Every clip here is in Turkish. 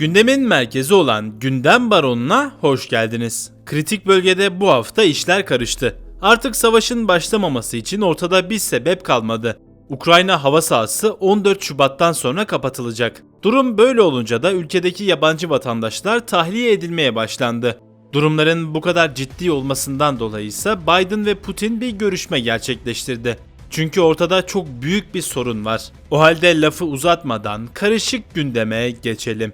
Gündemin merkezi olan Gündem Baronu'na hoş geldiniz. Kritik bölgede bu hafta işler karıştı. Artık savaşın başlamaması için ortada bir sebep kalmadı. Ukrayna hava sahası 14 Şubat'tan sonra kapatılacak. Durum böyle olunca da ülkedeki yabancı vatandaşlar tahliye edilmeye başlandı. Durumların bu kadar ciddi olmasından dolayı ise Biden ve Putin bir görüşme gerçekleştirdi. Çünkü ortada çok büyük bir sorun var. O halde lafı uzatmadan karışık gündeme geçelim.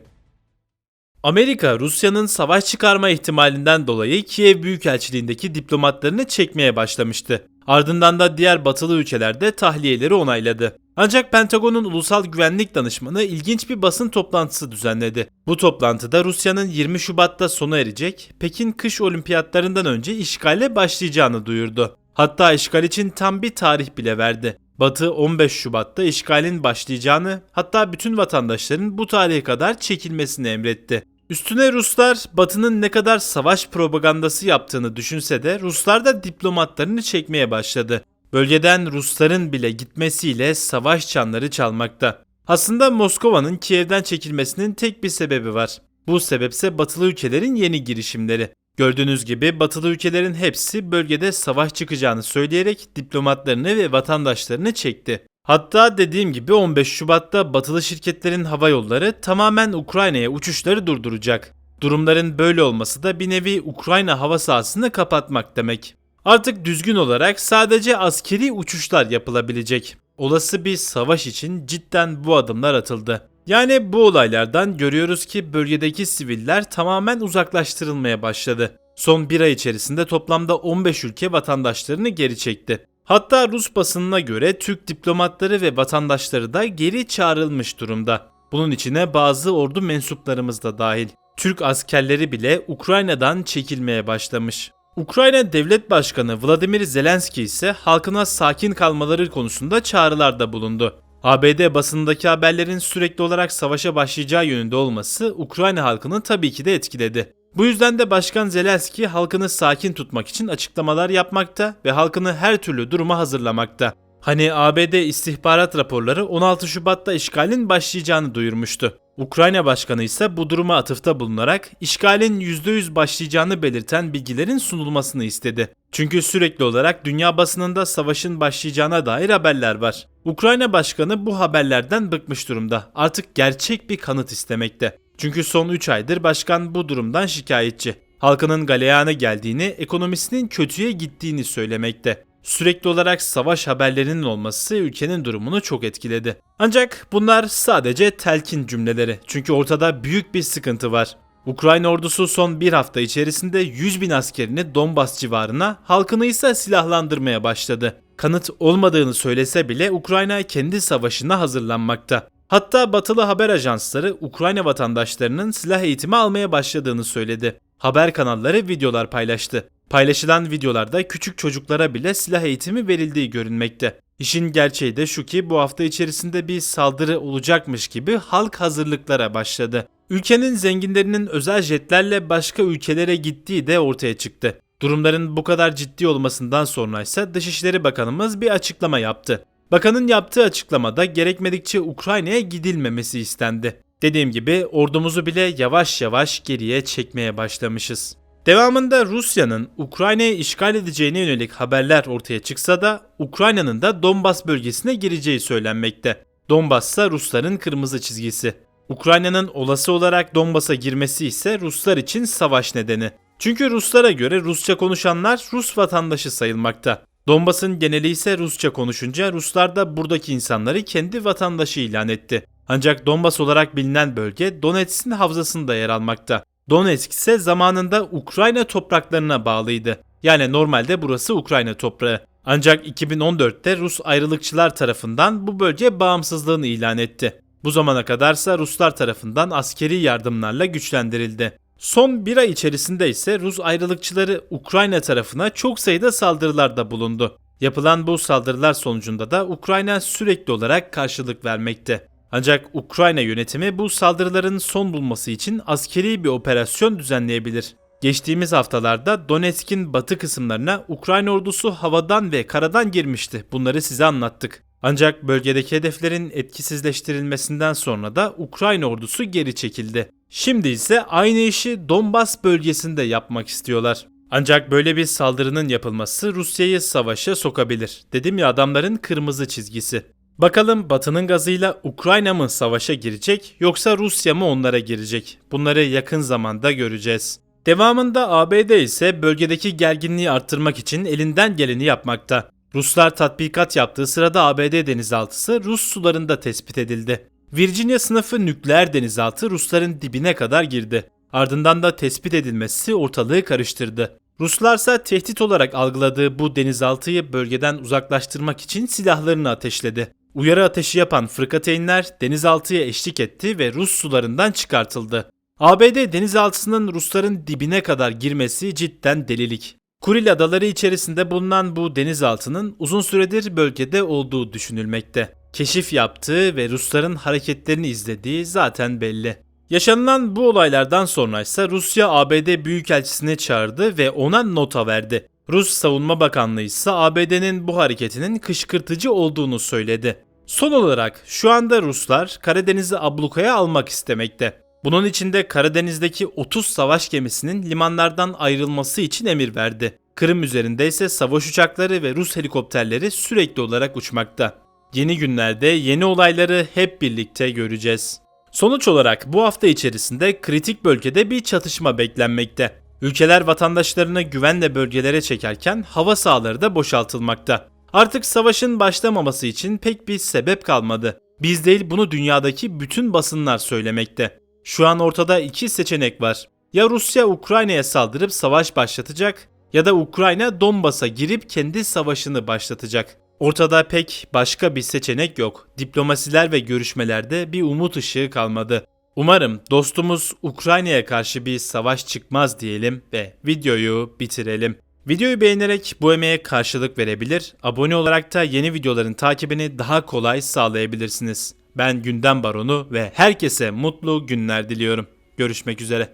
Amerika, Rusya'nın savaş çıkarma ihtimalinden dolayı Kiev Büyükelçiliğindeki diplomatlarını çekmeye başlamıştı. Ardından da diğer batılı ülkelerde tahliyeleri onayladı. Ancak Pentagon'un ulusal güvenlik danışmanı ilginç bir basın toplantısı düzenledi. Bu toplantıda Rusya'nın 20 Şubat'ta sona erecek, Pekin kış olimpiyatlarından önce işgale başlayacağını duyurdu. Hatta işgal için tam bir tarih bile verdi. Batı 15 Şubat'ta işgalin başlayacağını, hatta bütün vatandaşların bu tarihe kadar çekilmesini emretti. Üstüne Ruslar Batı'nın ne kadar savaş propagandası yaptığını düşünse de Ruslar da diplomatlarını çekmeye başladı. Bölgeden Rusların bile gitmesiyle savaş çanları çalmakta. Aslında Moskova'nın Kiev'den çekilmesinin tek bir sebebi var. Bu sebepse batılı ülkelerin yeni girişimleri. Gördüğünüz gibi batılı ülkelerin hepsi bölgede savaş çıkacağını söyleyerek diplomatlarını ve vatandaşlarını çekti. Hatta dediğim gibi 15 Şubat'ta batılı şirketlerin hava yolları tamamen Ukrayna'ya uçuşları durduracak. Durumların böyle olması da bir nevi Ukrayna hava sahasını kapatmak demek. Artık düzgün olarak sadece askeri uçuşlar yapılabilecek. Olası bir savaş için cidden bu adımlar atıldı. Yani bu olaylardan görüyoruz ki bölgedeki siviller tamamen uzaklaştırılmaya başladı. Son bir ay içerisinde toplamda 15 ülke vatandaşlarını geri çekti. Hatta Rus basınına göre Türk diplomatları ve vatandaşları da geri çağrılmış durumda. Bunun içine bazı ordu mensuplarımız da dahil. Türk askerleri bile Ukrayna'dan çekilmeye başlamış. Ukrayna Devlet Başkanı Vladimir Zelenski ise halkına sakin kalmaları konusunda çağrılarda bulundu. ABD basınındaki haberlerin sürekli olarak savaşa başlayacağı yönünde olması Ukrayna halkını tabii ki de etkiledi. Bu yüzden de Başkan Zelenski halkını sakin tutmak için açıklamalar yapmakta ve halkını her türlü duruma hazırlamakta. Hani ABD istihbarat raporları 16 Şubat'ta işgalin başlayacağını duyurmuştu. Ukrayna Başkanı ise bu duruma atıfta bulunarak işgalin %100 başlayacağını belirten bilgilerin sunulmasını istedi. Çünkü sürekli olarak dünya basınında savaşın başlayacağına dair haberler var. Ukrayna Başkanı bu haberlerden bıkmış durumda. Artık gerçek bir kanıt istemekte. Çünkü son 3 aydır başkan bu durumdan şikayetçi. Halkının galeyana geldiğini, ekonomisinin kötüye gittiğini söylemekte. Sürekli olarak savaş haberlerinin olması ülkenin durumunu çok etkiledi. Ancak bunlar sadece telkin cümleleri. Çünkü ortada büyük bir sıkıntı var. Ukrayna ordusu son bir hafta içerisinde 100 bin askerini Donbas civarına, halkını ise silahlandırmaya başladı. Kanıt olmadığını söylese bile Ukrayna kendi savaşına hazırlanmakta. Hatta batılı haber ajansları Ukrayna vatandaşlarının silah eğitimi almaya başladığını söyledi. Haber kanalları videolar paylaştı. Paylaşılan videolarda küçük çocuklara bile silah eğitimi verildiği görünmekte. İşin gerçeği de şu ki bu hafta içerisinde bir saldırı olacakmış gibi halk hazırlıklara başladı. Ülkenin zenginlerinin özel jetlerle başka ülkelere gittiği de ortaya çıktı. Durumların bu kadar ciddi olmasından sonra ise Dışişleri Bakanımız bir açıklama yaptı. Bakanın yaptığı açıklamada gerekmedikçe Ukrayna'ya gidilmemesi istendi. Dediğim gibi ordumuzu bile yavaş yavaş geriye çekmeye başlamışız. Devamında Rusya'nın Ukrayna'yı işgal edeceğine yönelik haberler ortaya çıksa da Ukrayna'nın da Donbas bölgesine gireceği söylenmekte. Donbas ise Rusların kırmızı çizgisi. Ukrayna'nın olası olarak Donbas'a girmesi ise Ruslar için savaş nedeni. Çünkü Ruslara göre Rusça konuşanlar Rus vatandaşı sayılmakta. Donbas'ın geneli ise Rusça konuşunca Ruslar da buradaki insanları kendi vatandaşı ilan etti. Ancak Donbas olarak bilinen bölge Donetsk'in havzasında yer almakta. Donetsk ise zamanında Ukrayna topraklarına bağlıydı. Yani normalde burası Ukrayna toprağı. Ancak 2014'te Rus ayrılıkçılar tarafından bu bölge bağımsızlığını ilan etti. Bu zamana kadarsa Ruslar tarafından askeri yardımlarla güçlendirildi. Son bir ay içerisinde ise Rus ayrılıkçıları Ukrayna tarafına çok sayıda saldırılarda bulundu. Yapılan bu saldırılar sonucunda da Ukrayna sürekli olarak karşılık vermekte. Ancak Ukrayna yönetimi bu saldırıların son bulması için askeri bir operasyon düzenleyebilir. Geçtiğimiz haftalarda Donetsk'in batı kısımlarına Ukrayna ordusu havadan ve karadan girmişti. Bunları size anlattık. Ancak bölgedeki hedeflerin etkisizleştirilmesinden sonra da Ukrayna ordusu geri çekildi. Şimdi ise aynı işi Donbas bölgesinde yapmak istiyorlar. Ancak böyle bir saldırının yapılması Rusya'yı savaşa sokabilir. Dedim ya adamların kırmızı çizgisi. Bakalım Batı'nın gazıyla Ukrayna mı savaşa girecek yoksa Rusya mı onlara girecek? Bunları yakın zamanda göreceğiz. Devamında ABD ise bölgedeki gerginliği arttırmak için elinden geleni yapmakta. Ruslar tatbikat yaptığı sırada ABD denizaltısı Rus sularında tespit edildi. Virginia sınıfı nükleer denizaltı Rusların dibine kadar girdi. Ardından da tespit edilmesi ortalığı karıştırdı. Ruslarsa tehdit olarak algıladığı bu denizaltıyı bölgeden uzaklaştırmak için silahlarını ateşledi. Uyarı ateşi yapan fırkateynler denizaltıya eşlik etti ve Rus sularından çıkartıldı. ABD denizaltısının Rusların dibine kadar girmesi cidden delilik. Kuril adaları içerisinde bulunan bu denizaltının uzun süredir bölgede olduğu düşünülmekte. Keşif yaptığı ve Rusların hareketlerini izlediği zaten belli. Yaşanılan bu olaylardan sonra ise Rusya ABD Büyükelçisini çağırdı ve ona nota verdi. Rus Savunma Bakanlığı ise ABD'nin bu hareketinin kışkırtıcı olduğunu söyledi. Son olarak şu anda Ruslar Karadeniz'i ablukaya almak istemekte. Bunun için de Karadeniz'deki 30 savaş gemisinin limanlardan ayrılması için emir verdi. Kırım üzerinde ise savaş uçakları ve Rus helikopterleri sürekli olarak uçmakta. Yeni günlerde yeni olayları hep birlikte göreceğiz. Sonuç olarak bu hafta içerisinde kritik bölgede bir çatışma beklenmekte. Ülkeler vatandaşlarını güvenle bölgelere çekerken hava sahaları da boşaltılmakta. Artık savaşın başlamaması için pek bir sebep kalmadı. Biz değil bunu dünyadaki bütün basınlar söylemekte. Şu an ortada iki seçenek var. Ya Rusya Ukrayna'ya saldırıp savaş başlatacak ya da Ukrayna Donbas'a girip kendi savaşını başlatacak. Ortada pek başka bir seçenek yok. Diplomasiler ve görüşmelerde bir umut ışığı kalmadı. Umarım dostumuz Ukrayna'ya karşı bir savaş çıkmaz diyelim ve videoyu bitirelim. Videoyu beğenerek bu emeğe karşılık verebilir, abone olarak da yeni videoların takibini daha kolay sağlayabilirsiniz. Ben Gündem Baronu ve herkese mutlu günler diliyorum. Görüşmek üzere.